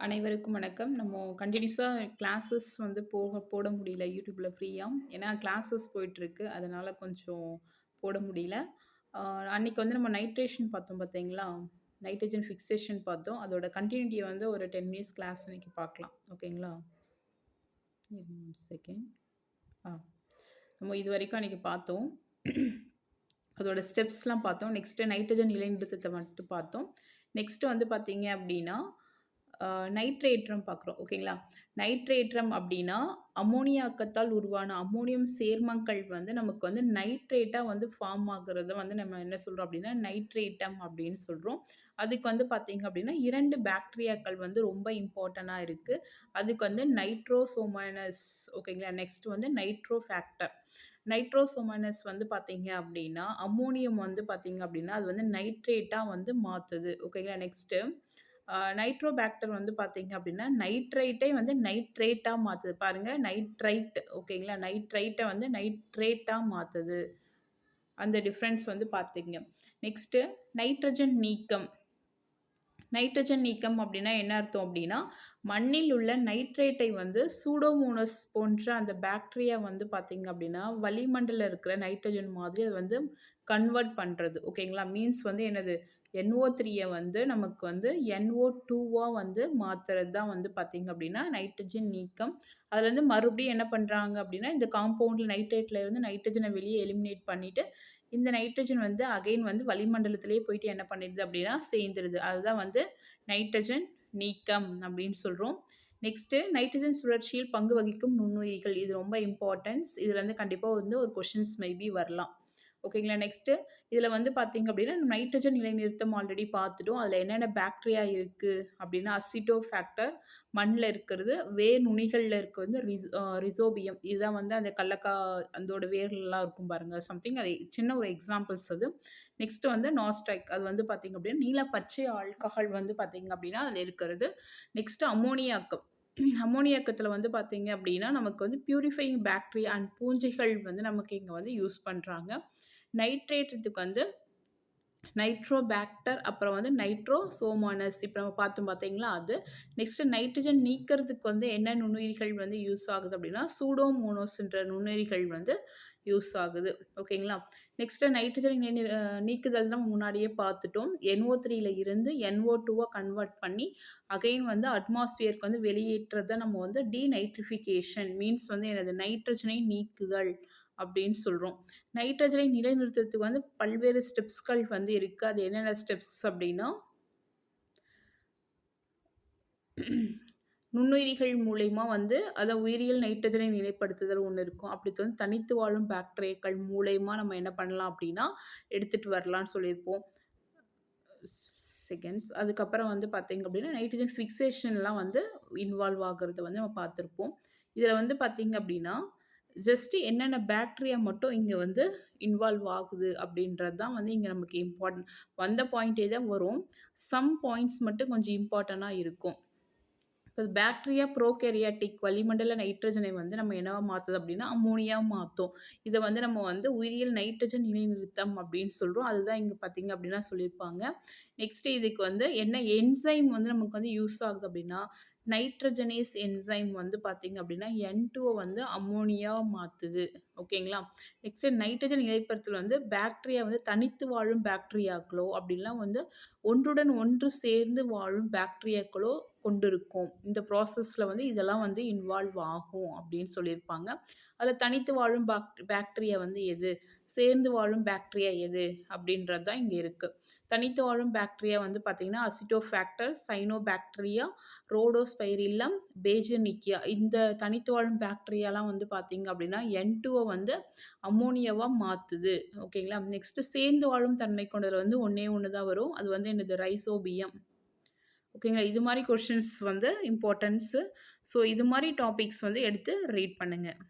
அனைவருக்கும் வணக்கம். நம்ம கண்டினியூஸாக கிளாஸஸ் வந்து போக போட முடியல யூடியூப்பில் ஃப்ரீயாக ஏன்னா கிளாஸஸ் போயிட்டுருக்கு. அதனால் கொஞ்சம் போட முடியல. அன்றைக்கி அன்னைக்கு வந்து நம்ம நைட்ரேஷன் பார்த்தோம் பார்த்தீங்களா? நைட்ரஜன் ஃபிக்சேஷன் பார்த்தோம். அதோட கண்டினியூட்டியை வந்து ஒரு 10 மினிட்ஸ் கிளாஸ் இன்றைக்கி பார்க்கலாம். ஓகேங்களா? செகண்ட். ஆ. நம்ம இது வரைக்கும் அன்றைக்கி பார்த்தோம். அதோட ஸ்டெப்ஸ்லாம் பார்த்தோம். நெக்ஸ்ட்டு நைட்ரஜன் நிலைநிறுத்தத்த மட்டும் பார்த்தோம். நெக்ஸ்ட்டு வந்து பார்த்தீங்க அப்படின்னா நைட்ரேற்றம் பார்க்குறோம். ஓகேங்களா? நைட்ரேற்றம் அப்படின்னா அம்மோனியாக்கத்தால் உருவான அம்மோனியம் சேர்மங்கள் வந்து நமக்கு வந்து நைட்ரேட்டாக வந்து ஃபார்ம் ஆகுறத வந்து நம்ம என்ன சொல்கிறோம் அப்படின்னா நைட்ரேட்டம் அப்படின்னு சொல்கிறோம் அதுக்கு வந்து பார்த்தீங்க அப்படின்னா இரண்டு பாக்டீரியாக்கள் வந்து ரொம்ப இம்பார்ட்டண்ட்டாக இருக்குது அதுக்கு வந்து நைட்ரோசோமனஸ் ஓகேங்களா? நெக்ஸ்ட் வந்து நைட்ரோஃபாக்டர். நைட்ரோசோமோனஸ் வந்து பார்த்தீங்க அப்படின்னா அம்மோனியம் வந்து பார்த்தீங்க அப்படின்னா அது வந்து நைட்ரேட்டாக வந்து மாற்றுது ஓகேங்களா? நெக்ஸ்ட்டு நைட்ரோபேக்டர் வந்து பார்த்தீங்க அப்படின்னா நைட்ரைட்டே வந்து நைட்ரேட்டாக மாற்றுது பாருங்கள் நைட்ரைட் ஓகேங்களா? நைட்ரைட்டை வந்து நைட்ரேட்டாக மாற்றுது அந்த டிஃப்ரென்ஸ் வந்து பார்த்துக்கங்க. நெக்ஸ்ட்டு நைட்ரஜன் நீக்கம். நைட்ரஜன் நீக்கம் அப்படின்னா என்ன அர்த்தம் அப்படின்னா மண்ணில் உள்ள நைட்ரேட்டை வந்து சூடோமோனஸ் போன்ற அந்த பாக்டீரியா வந்து பார்த்தீங்க அப்படின்னா வளிமண்டலில் இருக்கிற நைட்ரஜன் மாதிரி அது வந்து கன்வெர்ட் பண்ணுறது ஓகேங்களா? மீன்ஸ் வந்து என்னது? NO3ய வந்து நமக்கு வந்து NO2வா வந்து மாற்றுறது தான் வந்து பார்த்திங்க அப்படின்னா நைட்ரஜன் நீக்கம். அதுலேருந்து வந்து மறுபடியும் என்ன பண்ணுறாங்க அப்படின்னா இந்த காம்பவுண்டில் நைட்ரேட்டில் இருந்து நைட்ரஜனை வெளியே எலிமினேட் பண்ணிவிட்டு இந்த நைட்ரஜன் வந்து அகைன் வந்து வளிமண்டலத்திலேயே போயிட்டு என்ன பண்ணிடுது அப்படின்னா சேர்ந்துருது. அதுதான் வந்து நைட்ரஜன் நீக்கம் அப்படின்னு சொல்கிறோம் நெக்ஸ்ட்டு நைட்ரஜன் சுழற்சியில் பங்கு வகிக்கும் நுண்ணுயிரிகள். இது ரொம்ப இம்பார்ட்டன்ஸ். இதில் வந்து கண்டிப்பாக வந்து ஒரு கொஷின்ஸ் மேபி வரலாம். ஓகேங்களா? நெக்ஸ்ட்டு இதில் வந்து பார்த்தீங்க அப்படின்னா நைட்ரஜன் நிலைநிறுத்தம் ஆல்ரெடி பார்த்துட்டோம். அதில் என்னென்ன பாக்டீரியா அப்படின்னா அசிட்டோ ஃபேக்டர் மண்ணில் இருக்கிறது. வேர் நுனிகளில் இருக்கிறது வந்து ரிஸ் ரிசோபியம். இதுதான் வந்து அந்த கல்லக்கா அதோட வேர்லலாம் இருக்கும் பாருங்கள் சம்திங் அது சின்ன ஒரு எக்ஸாம்பிள்ஸ் அது. நெக்ஸ்ட்டு வந்து நாஸ்ட்ரைக். அது வந்து பார்த்தீங்க அப்படின்னா நீல பச்சை ஆல்கஹால் வந்து பார்த்தீங்க அப்படின்னா அதில் இருக்கிறது. நெக்ஸ்ட்டு அம்மோனியாக்கம். அமோனியாக்கத்தில் வந்து பார்த்தீங்க அப்படின்னா நமக்கு வந்து பியூரிஃபையிங் பேக்டீரியா அண்ட் பூஞ்சைகள் வந்து நமக்கு இங்கே வந்து யூஸ் பண்ணுறாங்க நைட்ரேட்டத்துக்கு வந்து நைட்ரோபேக்டர் அப்புறம் வந்து நைட்ரோசோமோனஸ் இப்போ நம்ம பார்த்தோம் பார்த்தீங்களா? அது. நெக்ஸ்ட்டு நைட்ரஜன் நீக்கிறதுக்கு வந்து என்ன நுண்ணுயிரிகள் வந்து யூஸ் ஆகுது அப்படின்னா சூடோமோனோஸ்ன்ற நுண்ணுயிரிகள் வந்து யூஸ் ஆகுது. ஓகேங்களா? நெக்ஸ்ட்டு நைட்ரஜன் நீக்குதல் தான் முன்னாடியே பார்த்துட்டோம். NO3ல இருந்து NO2வா கன்வெர்ட் பண்ணி, அகைன் வந்து அட்மாஸ்பியருக்கு வந்து வெளியேற்றதை நம்ம வந்து டீநைட்ரிஃபிகேஷன் மீன்ஸ் வந்து எனது நைட்ரஜனை நீக்குதல் அப்படின்னு சொல்கிறோம் நைட்ரஜனை நிலைநிறுத்துறதுக்கு வந்து பல்வேறு ஸ்டெப்ஸ்கள் வந்து இருக்குது அது என்னென்ன ஸ்டெப்ஸ் அப்படின்னா நுண்ணுயிரிகள் மூலயமா வந்து அதை உயிரியல் நைட்ரஜனை நிலைப்படுத்துதல் ஒன்று இருக்கும். அப்படி வந்து தனித்து வாழும் பாக்டீரியாக்கள் மூலயமா நம்ம என்ன பண்ணலாம் அப்படின்னா எடுத்துட்டு வரலான்னு சொல்லியிருப்போம். செகண்ட்ஸ். அதுக்கப்புறம் வந்து பார்த்தீங்க அப்படின்னா நைட்ரஜன் ஃபிக்சேஷன்லாம் வந்து இன்வால்வ் ஆகுறத வந்து நம்ம பார்த்துருப்போம். இதில் வந்து பார்த்தீங்க அப்படின்னா ஜஸ்ட்டு என்னென்ன பேக்டீரியா மட்டும் இங்கே வந்து இன்வால்வ் ஆகுது அப்படின்றது தான் வந்து இங்கே நமக்கு இம்பார்ட்டன்ட். வந்த பாயிண்ட்டே தான் வரும். சம் பாயிண்ட்ஸ் மட்டும் கொஞ்சம் இம்பார்ட்டண்ட்டாக இருக்கும். இப்போ பேக்டீரியா ப்ரோகேரியாட்டிக் வளிமண்டல நைட்ரஜனை வந்து நம்ம என்னவா மாற்றுது அப்படின்னா அம்மோனியாவா மாற்றும் இதை வந்து நம்ம வந்து உயிரியல் நைட்ரஜன் நிலைநிறுத்தம் அப்படின்னு சொல்கிறோம் அதுதான் இங்கே பார்த்தீங்க அப்படின்னா சொல்லியிருப்பாங்க. நெக்ஸ்ட்டு இதுக்கு வந்து என்ன என்சைம் வந்து நமக்கு வந்து யூஸ் ஆகுது அப்படின்னா நைட்ரஜனேஸ் என்சைம் வந்து பார்த்தீங்க அப்டின்னா, N2வ வந்து அம்மோனியா மாற்றுது ஓகேங்களா? நெக்ஸ்ட்டு நைட்ரஜன் நிலைப்படுத்தல் வந்து பாக்டீரியா வந்து தனித்து வாழும் பாக்டீரியாக்களோ, அப்படின்லாம் வந்து ஒன்றுடன் ஒன்று சேர்ந்து வாழும் பாக்டீரியாக்களோ கொண்டிருக்கும். இந்த ப்ராசஸில் வந்து இதெல்லாம் வந்து இன்வால்வ் ஆகும் அப்படின்னு சொல்லியிருப்பாங்க. அதில் தனித்து வாழும் பாக் பாக்டீரியா வந்து எது? சேர்ந்து வாழும் பாக்டீரியா எது? அப்படின்றது தான் இங்கே இருக்குது தனித்து வாழும் பாக்டீரியா வந்து பார்த்திங்கன்னா அசிட்டோஃபேக்டர் சைனோபாக்டீரியா, ரோடோஸ்பைரில்லம், பேஜியர்னிக்கியா இந்த தனித்து வாழும் பாக்டீரியாலாம் வந்து பார்த்தீங்க அப்டின்னா, N2வ வந்து அம்மோனியாவாக மாற்றுது ஓகேங்களா? நெக்ஸ்ட்டு சேர்ந்து வாழும் தன்மை கொண்டதுல வந்து ஒன்றே ஒன்று தான் வரும். அது வந்து என்னது? ரைசோபியம். ஓகேங்களா? இது மாதிரி கொஷின்ஸ் வந்து இம்பார்ட்டன்ஸு. ஸோ இது மாதிரி டாபிக்ஸ் வந்து எடுத்து ரீட் பண்ணுங்கள்